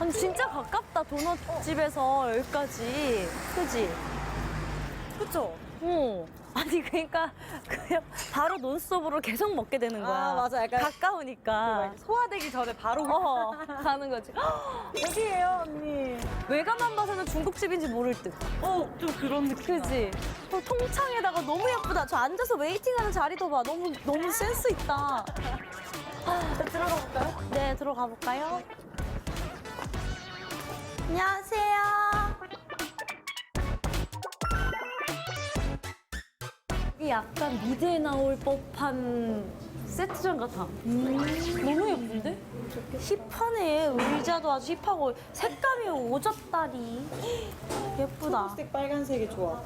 아니 진짜 가깝다 도넛 집에서 여기까지 그지? 그쵸? 어 아니 그러니까 그냥 바로 논스톱으로 계속 먹게 되는 거야 아, 맞아. 약간 가까우니까 소화되기 전에 바로 어 가는 거지 여기에요 언니. 외관만 봐서는 중국집인지 모를 듯 어 좀 그런 느낌. 그지? 어, 통창에다가 너무 예쁘다 저 앉아서 웨이팅하는 자리도 봐 너무 너무 센스 있다 들어가 볼까요? 네 들어가 볼까요? 안녕하세요. 이 약간 미드에 나올 법한 세트장 같아. 너무 예쁜데? 힙하네. 의자도 아주 힙하고 색감이 오졌다리. 예쁘다. 색 빨간색이 좋아.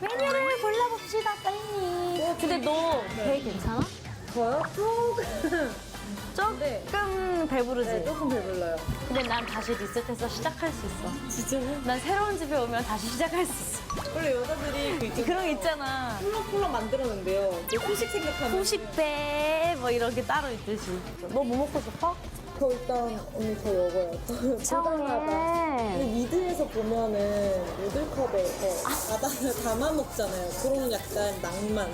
메뉴를 골라봅시다 빨리. 근데 너 배 괜찮아? 저요? 조금 배부르지? 네, 조금 배불러요. 근데 난 다시 리셋해서 시작할 수 있어. 진짜요? 난 새로운 집에 오면 다시 시작할 수 있어. 원래 여자들이 그 있잖아요. 그런 거 있잖아. 콜록콜록 만들었는데요. 그 후식 생각하면. 후식배 뭐 이런 게 따로 있듯이. 너 뭐 먹고 싶어? 저 일단 언니 저 요거요. 근데 처음에. 미드에서 보면은 누들컵에서 바다 담아 먹잖아요. 그런 약간 낭만.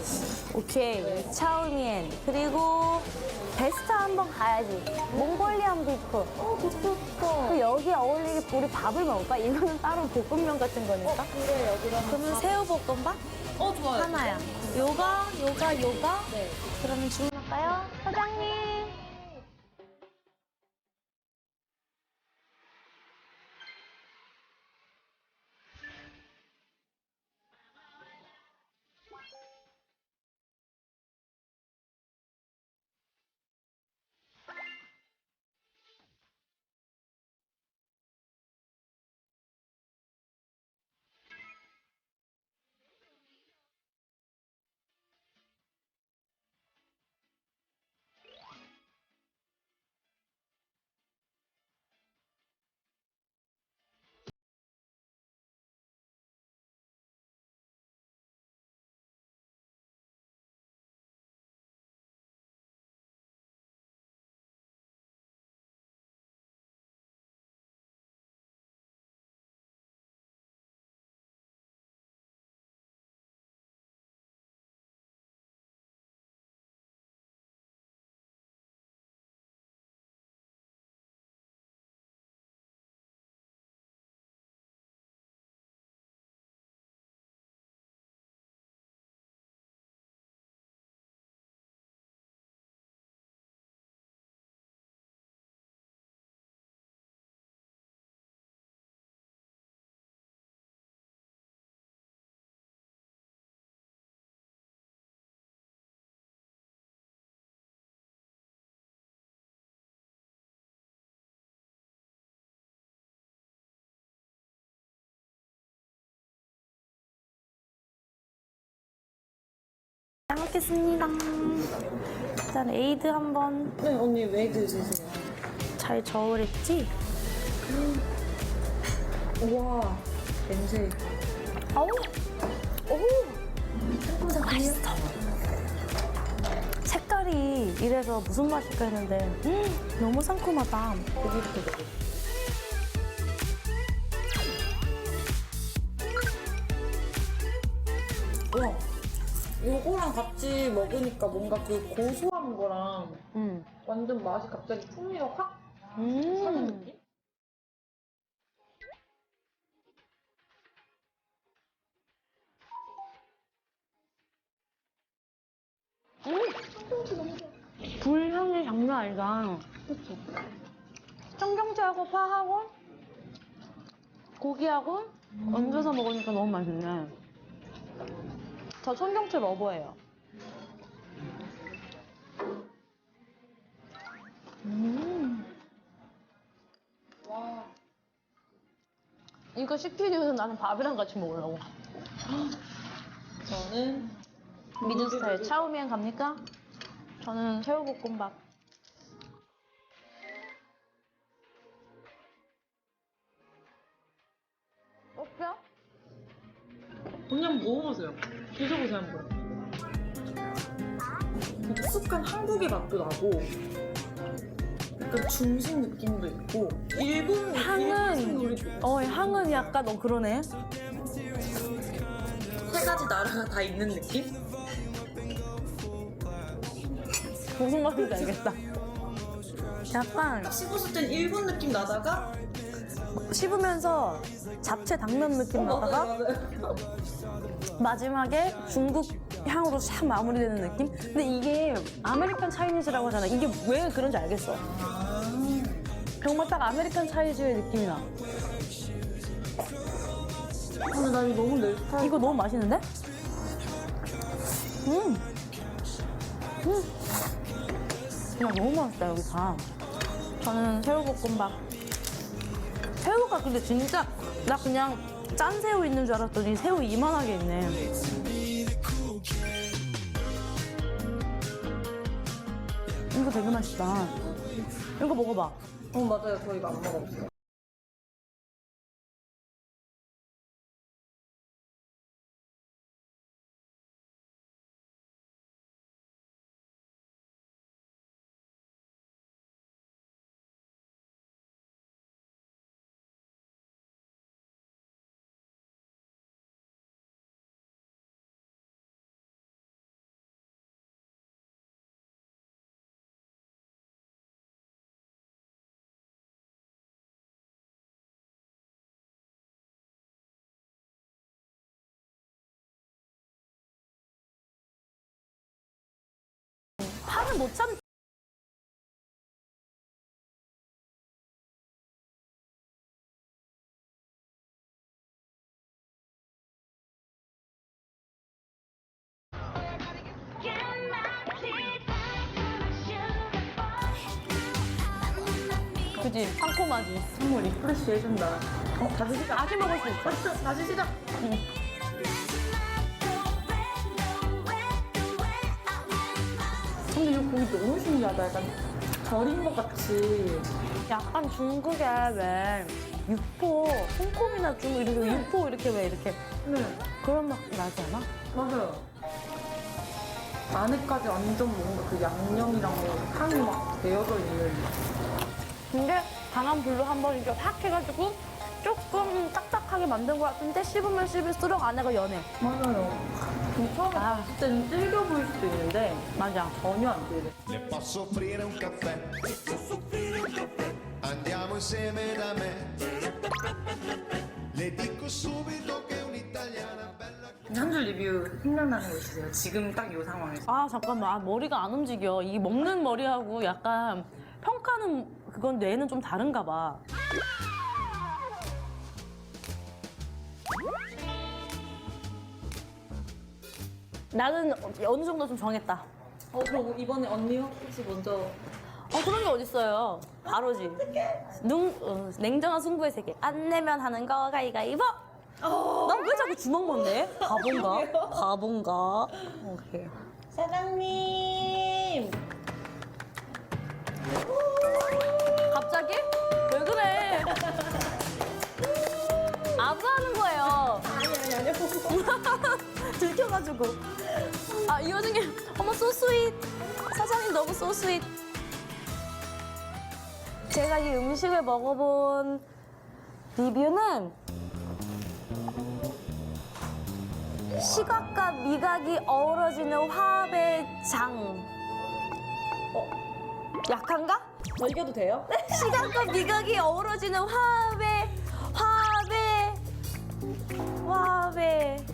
오케이. 차우미엔. 그리고 베스타 한번 가야지. 몽골리안 비프. 어, 좋다. 그 여기에 어울리게 우리 밥을 먹을까? 이거는 따로 볶음면 같은 거니까. 그래, 여기로 한번. 그러면 새우 볶음밥 어, 좋아요. 하나야. 요가, 요가, 요가. 네. 그러면 주문할까요? 사장님. 잘 먹겠습니다. 일단 에이드 한번 네, 언니 왜 드세요? 잘 저으랬지? 우와, 냄새. 어우, 오, 맛있어. 색깔이 이래서 무슨 맛일까 했는데 음, 너무 상큼하다. 고기부터 먹어. 요거랑 같이 먹으니까 뭔가 그 고소한 거랑 음, 완전 맛이 갑자기 풍미가 확 사는 음. 느낌? 불향이 장난 아니다. 청경채하고 파하고 고기하고 얹어서 먹으니까 너무 맛있네. 저 청경채 러버예요. 음. 와, 이거 시킨 이유는 나는 밥이랑 같이 먹으려고. 저는 미드 스타일 차우미엔 갑니까? 저는 새우볶음밥. 어때요? 언니 한번 먹어보세요. 드셔보세요, 한번. 익숙한 한국의 맛도 나고 약간 중식 느낌도 있고 일본 향은 어 향은 약간 어 그러네. 세 가지 나라가 다 있는 느낌? 무슨 말인지 알겠다. 약간 씹었을 땐 일본 느낌 나다가 씹으면서 잡채 당면 느낌 나다가. 마지막에 중국 향으로 싹 마무리되는 느낌? 근데 이게 아메리칸 차이니즈라고 하잖아. 이게 왜 그런지 알겠어. 정말 딱 아메리칸 차이니즈의 느낌이 나. 근데 나 이거 너무 내 스타일 이거 너무 맛있는데? 음. 음. 야, 너무 맛있다, 여기 다. 저는 새우볶음밥. 새우가 근데 진짜, 나 그냥 짠 새우 있는 줄 알았더니 새우 이만하게 있네. 이거 되게 맛있다. 이거 먹어봐. 어 맞아요 저 이거 안 먹어봤어요 못 참. 그지? 상콤하지, 선물이. 프레쉬 해준다 어 다시 시작 다시 먹을 수 있어. 다시 시작 근데 이 고기 너무 신기하다. 약간 절인 것 같이. 약간 중국에 왜 육포, 홍콩이나 중국 이렇게 육포 이렇게 왜 이렇게 네. 그런 맛 나지 않아? 맞아요. 안에까지 완전 뭔가 그 양념이랑 뭐 향이 막 배어져 있는. 근데 강한 불로 한번 이렇게 확 해가지고 조금 딱딱하게 만든 것 같은데 씹으면 씹을수록 안에가 연해. 맞아요. 좀 아. 봤을 때는 질겨 보일 수도 있는데 맞아. 전혀 안 질겨 Le posso offrire un caffè? Andiamo insieme da me. Le dico subito che è un'italiana bella. 한 줄 리뷰 생각나는 거 있으세요? 지금 딱 이 상황에서 아 잠깐만 아, 머리가 안 움직여. 이 먹는 머리하고 약간 평가는 그건 뇌는 좀 다른가 봐. 나는 어느 정도 좀 정했다. 어 그럼 이번에 언니요? 혹시 먼저 어 그런 게 어딨어요. 바로지. 눈 어, 냉정한 승부의 세계. 안 내면 하는 거 가위가위보. 난 왜 자꾸 주먹 먹네? 바본가? 바본가? 오케이. 사장님 갑자기? 왜 그래? 아부하는 거예요. 아니 아니 아니요 들켜가지고. 아, 이 와중에, 어머, 소스윗. 사장님 너무 소스윗. 제가 이 음식을 먹어본 리뷰는 시각과 미각이 어우러지는 화합의 장. 어, 약한가? 저 이겨도 돼요? 시각과 미각이 어우러지는 화합의 화합의 화합의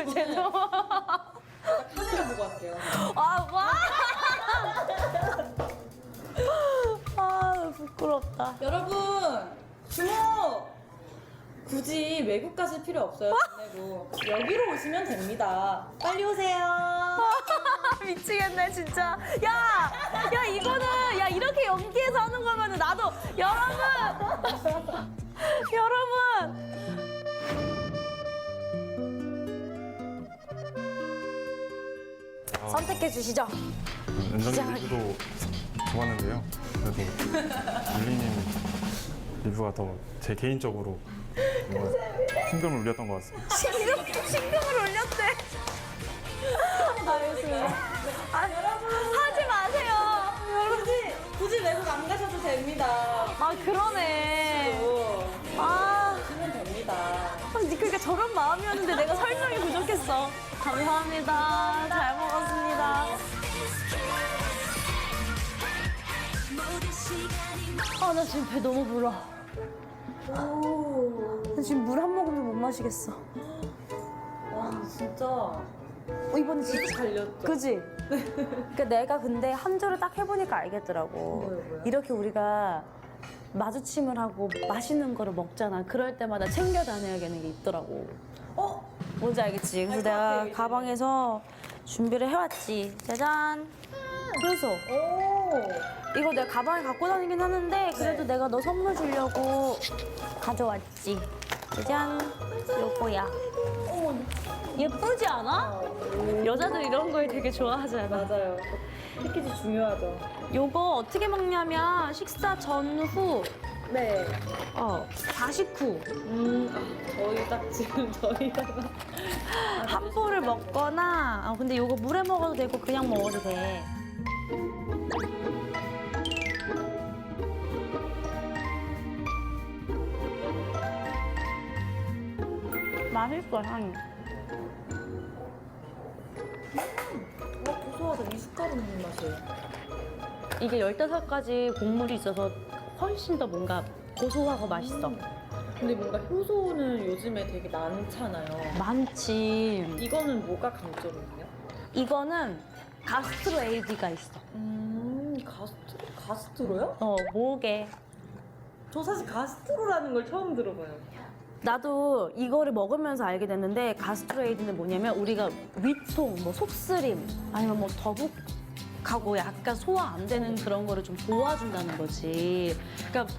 어, 죄송. 카메라 보고 할게요 아, 와! 아, 부끄럽다. 여러분 주목 굳이 외국 가실 필요 없어요 돈 내고 여기로 오시면 됩니다 빨리 오세요 미치겠네, 진짜. 야! 야, 이거는, 야, 이렇게 연기해서 하는 거면 나도, 여러분! 여러분! 선택해 주시죠. 연정 리뷰도 좋았는데요. 그래도 윤리님 리뷰가 더 제 개인적으로 신금을 울렸던 것 같습니다. 신금, 신금을 올렸대. 아, 하지 마세요. 여러분 굳이 외국 안 가셔도 됩니다. 아, 그러네. 아, 하면 됩니다. 그러니까 저런 마음이었는데 내가 설명이 부족했어. 감사합니다. 잘 먹. 아, 나 지금 배 너무 불러. 나 지금 물 한 모금도 못 마시겠어. 와 진짜 어, 이번에 진짜 달렸죠. 그지? 그러니까 내가 근데 함조를 딱 해보니까 알겠더라고. 뭐요? 이렇게 우리가 마주침을 하고 맛있는 거를 먹잖아. 그럴 때마다 챙겨 다녀야겠는 게 있더라고. 어? 뭔지 알겠지? 그래서 내가 이제. 가방에서 준비를 해왔지. 짜잔. 그래서 오. 이거 내가 가방에 갖고 다니긴 하는데 그래도 내가 너 선물 주려고 가져왔지. 짜잔. 요거야. 예쁘지 않아? 여자들 이런 걸 되게 좋아하잖아. 맞아요. 패키지 중요하죠. 요거 어떻게 먹냐면 식사 전후, 네. 어, 자식 후 음, 아, 저희 딱 지금 저희다가 한 포를 먹거나, 아 근데 요거 물에 먹어도 되고 그냥 먹어도 돼. 맛있어 향이. 어, 고소하다. 미숫가루 먹는 맛이에요. 이게 15가지 곡물이 있어서 훨씬 더 뭔가 고소하고 맛있어. 근데 뭔가 효소는 요즘에 되게 많잖아요. 많지. 이거는 뭐가 강점이에요? 이거는 가스트로 에이디가 있어. 음, 가스트, 가스트로요? 어, 목에. 저 사실 가스트로라는 걸 처음 들어봐요. 나도 이거를 먹으면서 알게 됐는데 가스트로에이드는 뭐냐면 우리가 위통, 뭐 속쓰림 아니면 뭐 더북 하고 약간 소화 안 되는 그런 거를 좀 도와준다는 거지. 그러니까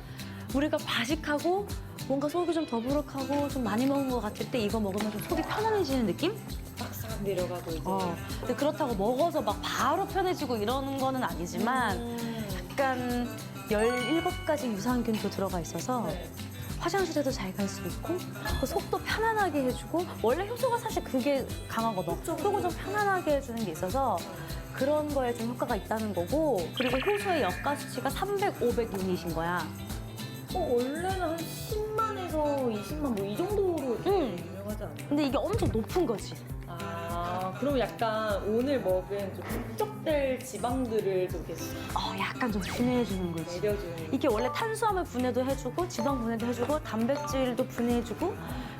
우리가 과식하고 뭔가 속이 좀 더부룩하고 좀 많이 먹은 것 같을 때 이거 먹으면 좀 속이 편안해지는 느낌? 싹싹 내려가고 이제. 어. 근데 그렇다고 먹어서 막 바로 편해지고 이러는 거는 아니지만 음. 약간 17가지 유산균도 들어가 있어서 네. 화장실에도 잘 갈 수 있고 그 속도 편안하게 해주고 원래 효소가 사실 그게 강하거든. 속을 좀 편안하게 해주는 게 있어서 그런 거에 좀 효과가 있다는 거고 그리고 효소의 역가 수치가 300, 500 유닛인 거야. 어, 원래는 한 10만에서 20만 뭐 이 정도로 응. 유명하지 않아요? 근데 이게 엄청 높은 거지. 아, 그럼 약간 오늘 먹은 좀 축적될 지방들을 좀 이렇게 어, 약간 좀 분해해주는 거지. 내려주는. 이게 원래 탄수화물 분해도 해주고 지방 분해도 해주고 단백질도 분해해주고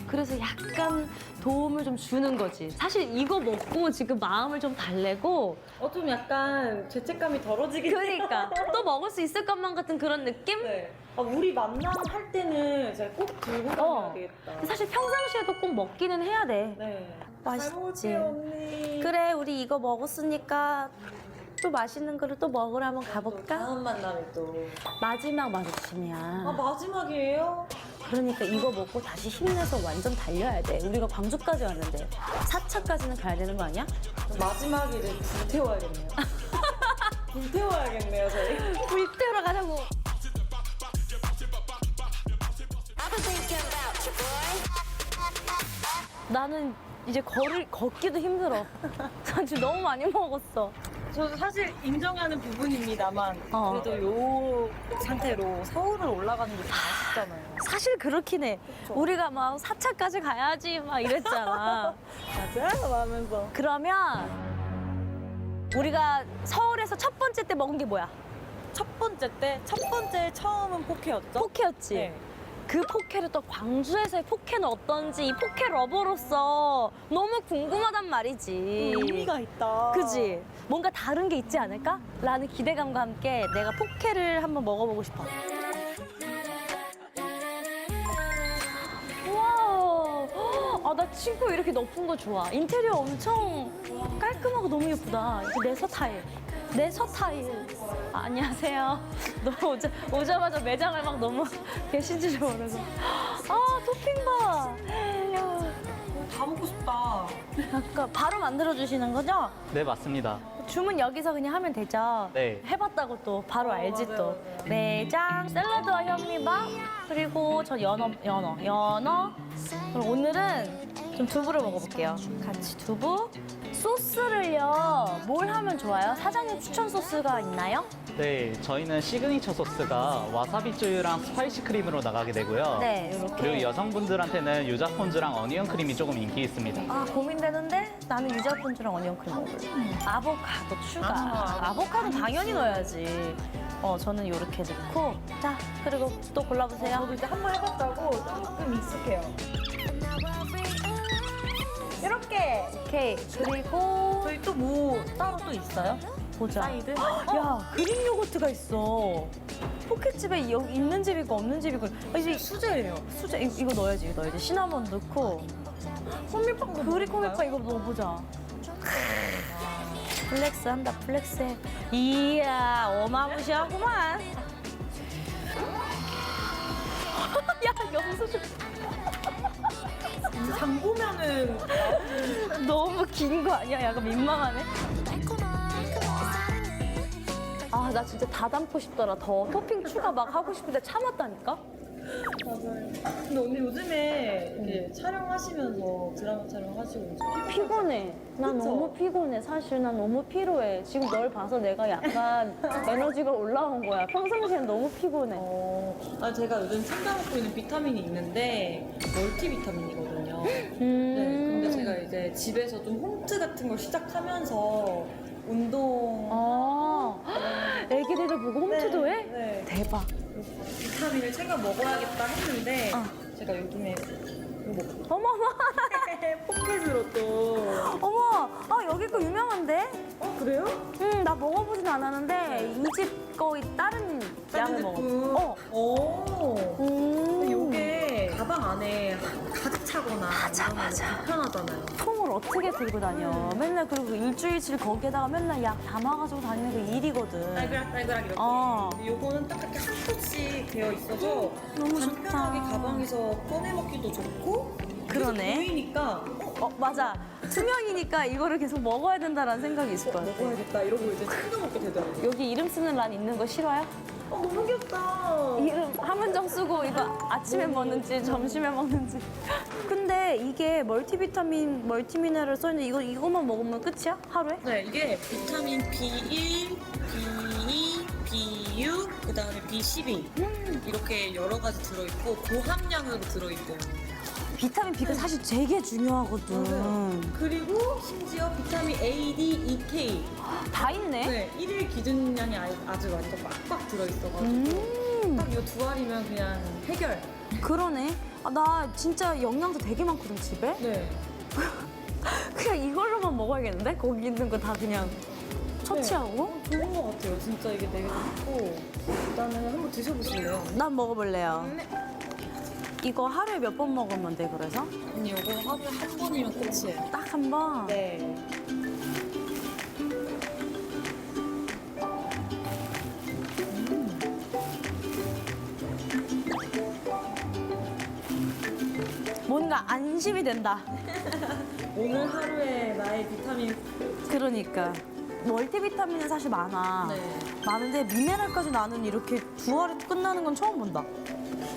그래서 약간 도움을 좀 주는 거지. 사실 이거 먹고 지금 마음을 좀 달래고 어, 좀 약간 죄책감이 덜어지긴. 그러니까 또 먹을 수 있을 것만 같은 그런 느낌? 네. 아, 우리 만남 할 때는 제가 꼭 들고 다녀야 어. 되겠다. 사실 평상시에도 꼭 먹기는 해야 돼. 네. 맛있지. 그래, 우리 이거 먹었으니까 또 맛있는 거를 또 먹으러 한번 또 가볼까? 다음 만남이 또. 마지막 아, 마주침이야. 마지막이에요? 그러니까 이거 먹고 다시 힘내서 완전 달려야 돼. 우리가 광주까지 왔는데 4차까지는 가야 되는 거 아니야? 마지막에는 불태워야겠네요. 불태워야겠네요, 저희. 불태우러 가자고. 나는 이제 걸을 걷기도 힘들어. 난 지금 너무 많이 먹었어. 저도 사실 인정하는 부분입니다만 어. 그래도 요 상태로 서울을 올라가는 게 좀 아쉽잖아요. 사실 그렇긴 해. 그쵸. 우리가 막 4차까지 가야지 막 이랬잖아. 맞아요? 하면서 그러면 우리가 서울에서 첫 번째 때 먹은 게 뭐야? 첫 번째 때 첫 번째 처음은 포케였죠? 포케였지. 네. 그 포케를 또 광주에서의 포케는 어떤지 이 포케 러버로서 너무 궁금하단 말이지. 의미가 있다. 그지? 뭔가 다른 게 있지 않을까? 라는 기대감과 함께 내가 포케를 한번 먹어보고 싶어. 와, 아, 나 친구 이렇게 높은 거 좋아. 인테리어 엄청 깔끔하고 너무 예쁘다. 이게 내 서타일. 내 서타일. 아, 안녕하세요. 너무 오자, 오자마자 매장을 막 너무 계신 줄 모르고. 아, 토핑 봐. 다 먹고 싶다. 아까 바로 만들어 주시는 거죠? 네, 맞습니다. 주문 여기서 그냥 하면 되죠? 네. 해봤다고 또 바로 알지 맞아요, 또. 맞아요. 매장, 샐러드와 현미밥, 그리고 저 연어, 연어, 연어. 그럼 오늘은 좀 두부를 먹어볼게요. 같이 두부, 소스를요, 뭘 하면 좋아요? 사장님 추천 소스가 있나요? 네, 저희는 시그니처 소스가 와사비주랑 스파이시 크림으로 나가게 되고요. 네, 이렇게. 그리고 여성분들한테는 유자폰즈랑 어니언 크림이 조금 인기 있습니다. 아 고민되는데 나는 유자폰즈랑 어니언크림 먹을래. 아보카도 추가. 아 보카도 당연히 넣어야지. 어 저는 이렇게 넣고 자 그리고 또 골라보세요. 저도 이제 한 번 해봤다고 조금 익숙해요. 오케이 그리고 저희 또 뭐 따로 또 있어요? 보자. 사이드? 야 그릭 요거트가 있어. 포켓집에 여기 있는 집 있고 없는 집 있고. 아, 이제 수제예요. 수제 이- 이거 넣어야지 이거 넣어야지 시나몬 넣고 호밀빵도 그릭 호밀빵 이거 넣어보자. 플렉스 한다 플렉스 해. 이야 어마무시하구만. 야 영수증 장 보면은 너무 긴 거 아니야? 약간 민망하네. 아 나 진짜 다 담고 싶더라. 더 토핑 추가 막 하고 싶은데 참았다니까. 맞아요. 근데 언니 요즘에 이렇게 촬영하시면서 드라마 촬영하시고 이제 피곤해. 난 그쵸? 너무 피곤해. 사실 난 너무 피로해. 지금 널 봐서 내가 약간 에너지가 올라온 거야. 평상시엔 너무 피곤해. 어, 아 제가 요즘 챙겨 먹고 있는 비타민이 있는데 멀티비타민이거든요. 음. 네, 근데 제가 이제 집에서 좀 홈트 같은 걸 시작하면서 운동 아, 애기들을 보고 홈트도 해? 네, 대박. 비타민을 챙겨 먹어야겠다 했는데 어. 제가 요즘에 이거 어머머, 포켓으로 또 어머, 아 여기 거 유명한데? 어, 그래요? 응, 나 먹어보진 않았는데 이 집 거의 다른 양을 먹어. 어. 오. 음. 요게 가방 안에 가득 차거나 맞아, 이러면 맞아. 불편하잖아요. 통을 어떻게 들고 다녀? 맨날 그리고 일주일치 거기에다가 맨날 약 담아가지고 다니는 게 일이거든. 딸그락딸그락 이렇게. 어. 근데 요거는 딱 이렇게 한 컵씩 되어 있어서 너무 간편하게. 가방에서 꺼내 먹기도 좋고 그러네. 보이니까 어, 어, 맞아. 투명이니까 이거를 계속 먹어야 된다라는 생각이 있을 것 같아. 먹어야겠다 이러고 이제 챙겨 먹게 되더라고요. 여기 이름 쓰는 란 있는 거 싫어요? 어, 너무 귀엽다. 이름 한문정 쓰고 이거 아침에 먹는지 점심에 먹는지. 근데 이게 멀티비타민, 멀티미네랄 써있는데 이거 이거만 먹으면 끝이야? 하루에? 네, 이게 비타민 B1, B2, B6, 그 다음에 B12 이렇게 여러 가지 들어있고 고함량으로 들어있고 비타민 B가 사실 되게 중요하거든. 그리고 심지어 비타민 A, D, E, K 다 있네. 네, 일일 기준량이 아- 아주 완전 빡빡 들어있어가지고 음. 딱 이거 두 알이면 그냥 해결. 그러네. 아, 나 진짜 영양소 되게 많거든 집에. 네. 그냥 이걸로만 먹어야겠는데? 거기 있는 거 다 그냥 처치하고. 어, 좋은 것 같아요. 진짜 이게 되게 좋고 일단은 한번 드셔보실래요? 난 먹어볼래요. 네. 이거 하루에 몇 번 먹으면 돼 그래서? 언니 이거 하루에 한 번이면 끝이에요. 딱 한 번. 네. 뭔가 안심이 된다. 오늘 하루에 나의 비타민 그러니까 멀티비타민은 사실 많아. 네. 많은데 미네랄까지 나는 이렇게 두 알이 끝나는 건 처음 본다.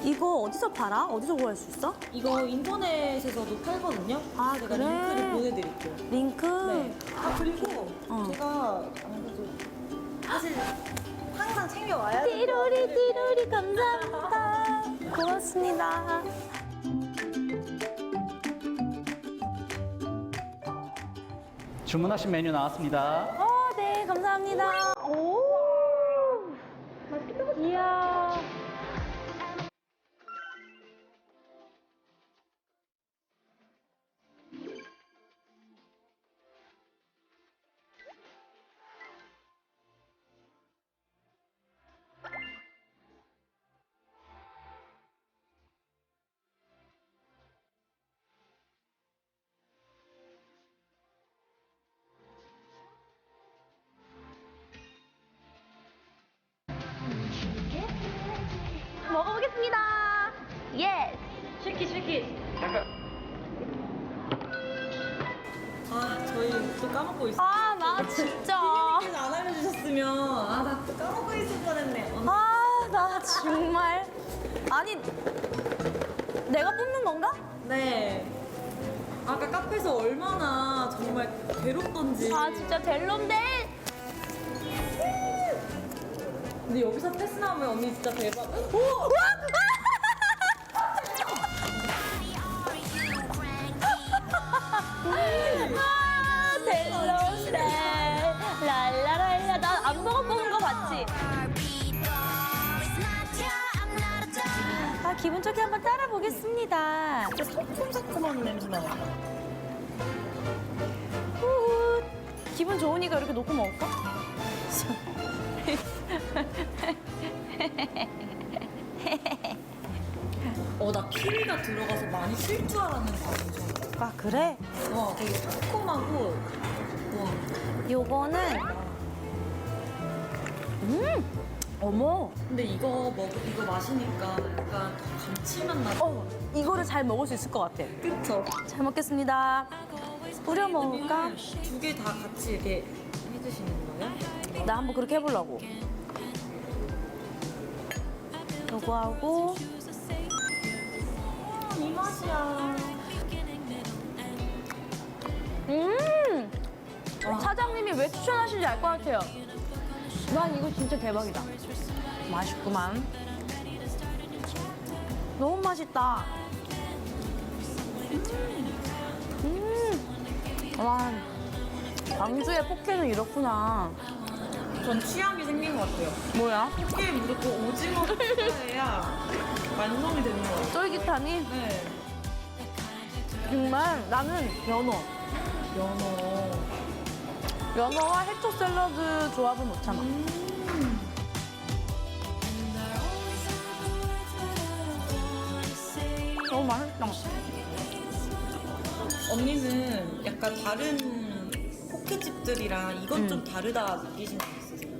이거 어디서 팔아? 어디서 구할 수 있어? 이거 인터넷에서도 팔거든요. 아, 제가 그래? 링크를 보내드릴게요. 링크. 네. 아 그리고 어. 제가 아무래도 사실 항상 챙겨와야 돼. 띠로리 띠로리 감사합니다. 고맙습니다. 주문하신 메뉴 나왔습니다. 어, 네, 감사합니다. 오, 맛 까먹고 있어. 아, 나 진짜. 께서 안 알려주셨으면 아나 또 까먹고 있을 뻔했네. 언니. 아, 나 정말. 아니, 내가 뽑는 건가? 네. 아까 카페에서 얼마나 정말 괴롭던지. 아 진짜 델론데. 근데 여기서 패스 나오면 언니 진짜 대박. 오! 아 기분 좋게 한번 따라 보겠습니다. 진짜 새콤새콤한 냄새 나. 후. 기분 좋으니까 이렇게 놓고 먹을까? 어, 나 키위가 들어가서 많이 쓸 줄 알았는데. 아 그래? 와, 되게 새콤하고. 와. 요거는 음 어머 근데 이거 먹 이거 마시니까 약간 더 감칠맛 나. 어 이거를 잘 먹을 수 있을 것 같아. 그쵸? 잘 먹겠습니다. 뿌려 먹을까? 두 개 다 같이 이렇게 해주시는 거예요? 나 한번 그렇게 해보려고. 요거 하고 이 맛이야. 음 사장님이 왜 추천하시는지 알 것 같아요. 난 이거 진짜 대박이다. 맛있구만. 너무 맛있다. 음. 와, 광주의 포켓은 이렇구나. 전 취향이 생긴 것 같아요. 뭐야? 포케 무조건 오징어 추가해야 완성이 되는 것 같아요. 쫄깃하니? 네. 정말 나는 연어. 연어. 연어와 해초 샐러드 조합은 못 참아. 너무 맛있다. 언니는 약간 다른 포케집들이랑 이건 좀 다르다 느끼신 거 있으세요?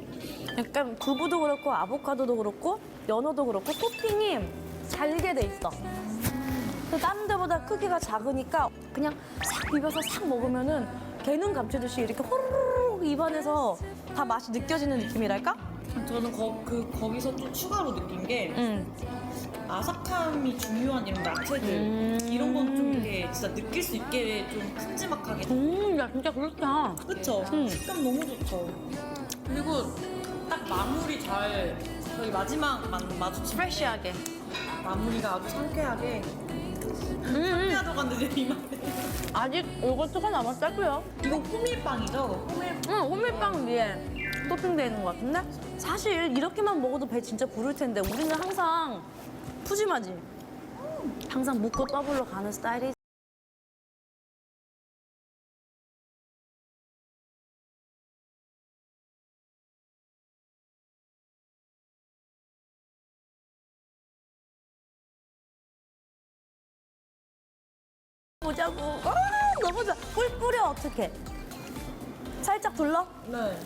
약간 두부도 그렇고 아보카도도 그렇고 연어도 그렇고 토핑이 잘게 돼 있어. 그 다른 데보다 크기가 작으니까 그냥 싹 비벼서 싹 먹으면은 개는 감추듯이 이렇게 호로록 입안에서 다 맛이 느껴지는 느낌이랄까? 저는 거, 그, 거기서 또 추가로 느낀 게 응. 아삭함이 중요한 이런 야채들 음. 이런 건 좀 이렇게 진짜 느낄 수 있게 좀 큼지막하게 음, 야 진짜 그렇다. 그쵸? 음. 식감 너무 좋죠 그리고 딱 마무리 잘 저희 마지막 마, 마주치 프레쉬하게. 마무리가 아주 상쾌하게 음, 이 맛. 아직 요거 조금 남았다고요. 이거 호밀빵이죠? 호밀 응, 호밀빵 위에 토핑되어 있는 것 같은데? 사실 이렇게만 먹어도 배 진짜 부를 텐데 우리는 항상 푸짐하지? 항상 묵고 더블로 가는 스타일이 보 어떡해. 살짝 둘러. 네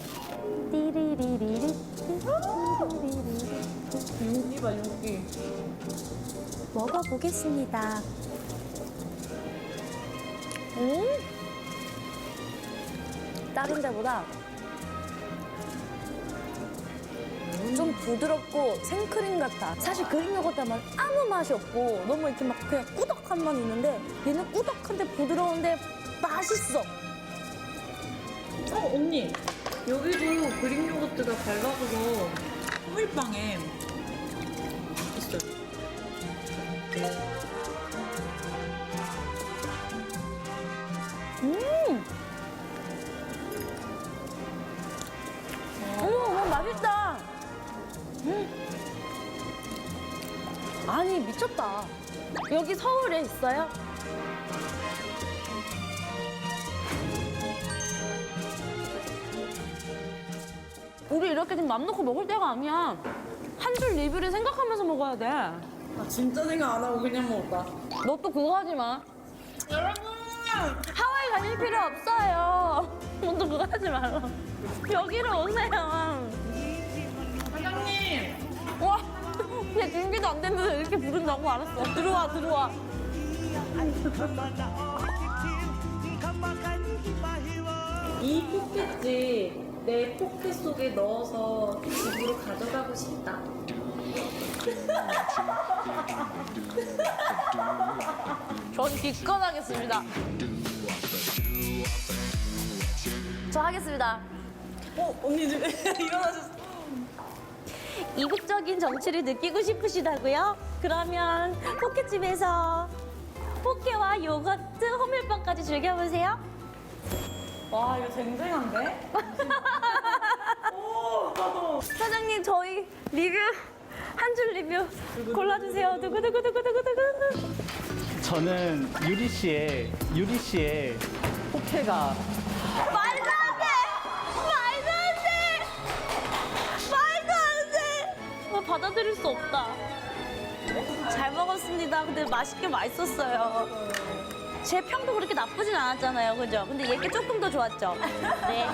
띠리리리리. 윤기 봐 윤기 먹어보겠습니다. 음? 다른 데보다 좀 부드럽고 생크림 같아. 사실 그릭 요거트 하면 아무 맛이 없고 너무 이렇게 막 그냥 꾸덕한 맛 있는데 얘는 꾸덕한데 부드러운데 맛있어. 어 언니 여기도 그릭 요거트가 발라져서 호밀빵에 있어요 음! 어머, 어머, 맛있다. 음. 아니, 미쳤다. 여기 서울에 있어요? 이렇게 지금 맘 놓고 먹을 때가 아니야. 한 줄 리뷰를 생각하면서 먹어야 돼. 아 진짜 생각 안 하고 그냥 먹었다 너 또 그거 하지 마. 여러분 하와이 가실 필요 없어요. 너도 그거 하지 말라. 여기로 오세요. 사장님 와, 얘 준비도 안 됐는데 이렇게 부른다고 알았어. 들어와, 들어와. 이 포켓지 내 포켓 속에 넣어서 집으로 가져가고 싶다. 전 기권하겠습니다. 저 하겠습니다. 어 언니 이제 일어나셨어. 이국적인 정치를 느끼고 싶으시다고요? 그러면 포켓집에서 포케와 요거트, 호밀빵까지 즐겨보세요. 와 이거 쟁쟁한데? 사장님 저희 리뷰 한 줄 리뷰 골라주세요. 두구두구두구두구두구. 저는 유리 씨의 유리 씨의 포케가 말도 안 돼! 말도 안 돼! 말도 안 돼! 나 받아들일 수 없다. 잘 먹었습니다. 근데 맛있게 맛있었어요. 제 평도 그렇게 나쁘진 않았잖아요. 그죠? 근데 얘게 조금 더 좋았죠? 네.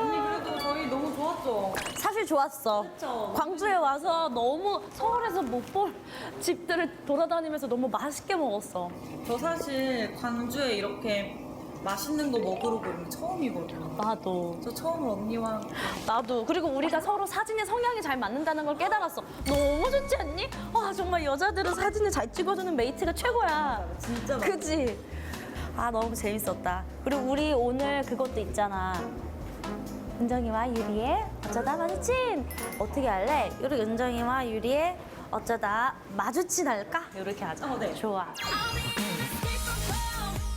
언니 그래도 저희 너무 좋았죠? 사실 좋았어. 그쵸. 광주에 와서 너무 서울에서 못 볼 집들을 돌아다니면서 너무 맛있게 먹었어. 저 사실 광주에 이렇게 맛있는 거 먹으러 오는 게 처음이거든요. 나도. 저 처음으로 언니와 나도. 그리고 우리가 서로 사진의 성향이 잘 맞는다는 걸 깨달았어. 너무 좋지 않니? 와, 정말 여자들은 사진을 잘 찍어주는 메이트가 최고야. 진짜 맛 그지? 아, 너무 재밌었다. 그리고 우리 오늘 그것도 있잖아. 은정이와 유리의 어쩌다 마주친 어떻게 할래? 우리 은정이와 유리의 어쩌다 마주친 할까? 이렇게 하자. 어, 네. 좋아.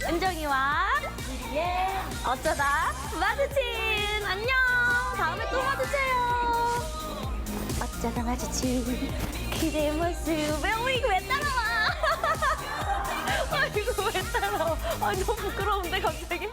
은정이와 유리의 어쩌다 마주친 안녕. 다음에 또 마주쳐요. 어쩌다 마주친 그대의 모습에 어 이거 왜 따라와? 아 이거 왜 따라와? 아 너무 부끄러운데 갑자기.